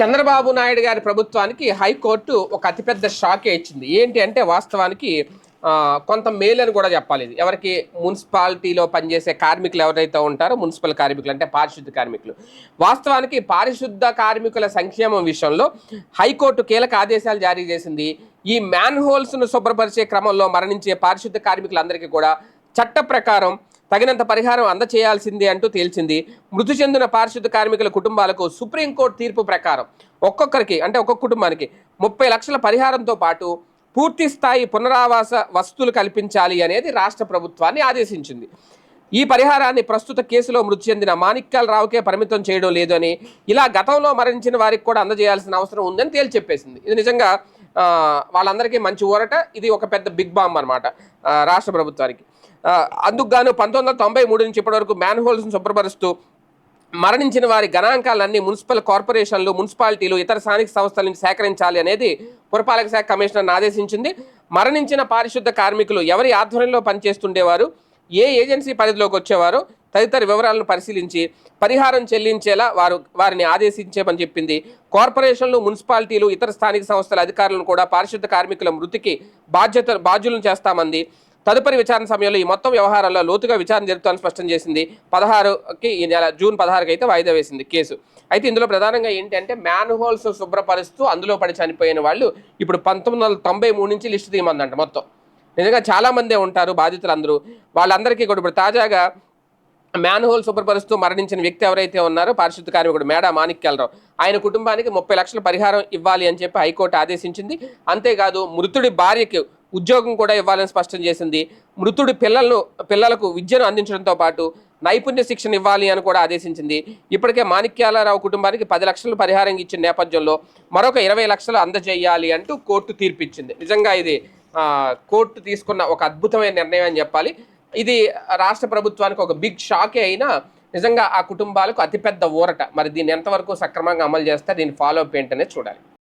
చంద్రబాబు నాయుడు గారి ప్రభుత్వానికి హైకోర్టు ఒక అతిపెద్ద షాకే ఇచ్చింది. ఏంటి అంటే వాస్తవానికి కొంత మేలు అని కూడా చెప్పాలి ఇది. ఎవరికి మున్సిపాలిటీలో పనిచేసే కార్మికులు ఎవరైతే ఉంటారో మున్సిపల్ కార్మికులు అంటే పారిశుద్ధ కార్మికులు. వాస్తవానికి పారిశుద్ధ కార్మికుల సంక్షేమం విషయంలో హైకోర్టు కీలక ఆదేశాలు జారీ చేసింది. ఈ మ్యాన్ హోల్స్ను శుభ్రపరిచే క్రమంలో మరణించే పారిశుద్ధ కార్మికులందరికీ కూడా చట్ట ప్రకారం తగినంత పరిహారం అందచేయాల్సిందే అంటూ తేల్చింది. మృతి చెందిన పారిశుద్ధ కార్మికుల కుటుంబాలకు సుప్రీంకోర్టు తీర్పు ప్రకారం ఒక్కొక్కరికి అంటే ఒక్కొక్క కుటుంబానికి ముప్పై లక్షల పరిహారంతో పాటు పూర్తి స్థాయి పునరావాస వసతులు కల్పించాలి అనేది రాష్ట్ర ప్రభుత్వాన్ని ఆదేశించింది. ఈ పరిహారాన్ని ప్రస్తుత కేసులో మృతి చెందిన మాణిక్యాల రావుకే పరిమితం చేయడం లేదని ఇలా గతంలో మరణించిన వారికి కూడా అందజేయాల్సిన అవసరం ఉందని తేల్చెప్పేసింది. ఇది నిజంగా వాళ్ళందరికీ మంచి ఊరట. ఇది ఒక పెద్ద బిగ్ బాంబ్ అనమాట రాష్ట్ర ప్రభుత్వానికి. అందుకు గాను పంతొమ్మిది వందల తొంభై మూడు నుంచి ఇప్పటివరకు మ్యాన్ హోల్స్ను శుభ్రపరుస్తూ మరణించిన వారి గణాంకాలన్నీ మున్సిపల్ కార్పొరేషన్లు మున్సిపాలిటీలు ఇతర స్థానిక సంస్థల నుంచి సేకరించాలి అనేది పురపాలక శాఖ కమిషనర్ ఆదేశించింది. మరణించిన పారిశుద్ధ కార్మికులు ఎవరి ఆధ్వర్యంలో పనిచేస్తుండేవారు? ఏ ఏజెన్సీ పరిధిలోకి వచ్చేవారు తదితర వివరాలను పరిశీలించి పరిహారం చెల్లించేలా వారు వారిని ఆదేశించేమని చెప్పింది. కార్పొరేషన్లు మున్సిపాలిటీలు ఇతర స్థానిక సంస్థల అధికారులను కూడా పారిశుద్ధ కార్మికుల మృతికి బాధ్యత బాధ్యులను చేస్తామంది. తదుపరి విచారణ సమయంలో ఈ మొత్తం వ్యవహారాల్లో లోతుగా విచారణ జరుపుతామని స్పష్టం చేసింది. పదహారుకి ఈ నెల జూన్ పదహారుకి అయితే వాయిదా వేసింది కేసు. అయితే ఇందులో ప్రధానంగా ఏంటంటే మ్యాన్ హోల్స్ శుభ్రపరుస్తూ అందులో పడి చనిపోయిన వాళ్ళు ఇప్పుడు పంతొమ్మిది వందల తొంభై మూడు నుంచి లిస్టు తీయమందంట మొత్తం. నిజంగా చాలా మందే ఉంటారు బాధితులందరూ. వాళ్ళందరికీ కూడా ఇప్పుడు తాజాగా మ్యాన్ హోల్ శుభ్రపరుస్తూ మరణించిన వ్యక్తి ఎవరైతే ఉన్నారో పారిశుద్ధ కార్మికుడు మేడ మాణిక్యాలరావు. ఆయన కుటుంబానికి ముప్పై లక్షల పరిహారం ఇవ్వాలి అని చెప్పి హైకోర్టు ఆదేశించింది. అంతేకాదు మృతుడి భార్యకి ఉద్యోగం కూడా ఇవ్వాలని స్పష్టం చేసింది. మృతుడి పిల్లలను పిల్లలకు విద్యను అందించడంతో పాటు నైపుణ్య శిక్షణ ఇవ్వాలి అని కూడా ఆదేశించింది. ఇప్పటికే మాణిక్యాలరావు కుటుంబానికి పది లక్షలు పరిహారం ఇచ్చిన నేపథ్యంలో మరొక ఇరవై లక్షలు అందజేయాలి అంటూ కోర్టు తీర్పిచ్చింది. నిజంగా ఇది కోర్టు తీసుకున్న ఒక అద్భుతమైన నిర్ణయం అని చెప్పాలి. ఇది రాష్ట్ర ప్రభుత్వానికి ఒక బిగ్ షాకే అయినా నిజంగా ఆ కుటుంబాలకు అతిపెద్ద ఊరట. మరి దీన్ని ఎంతవరకు సక్రమంగా అమలు చేస్తే దీని ఫాలో అప్ ఏంటనే చూడాలి.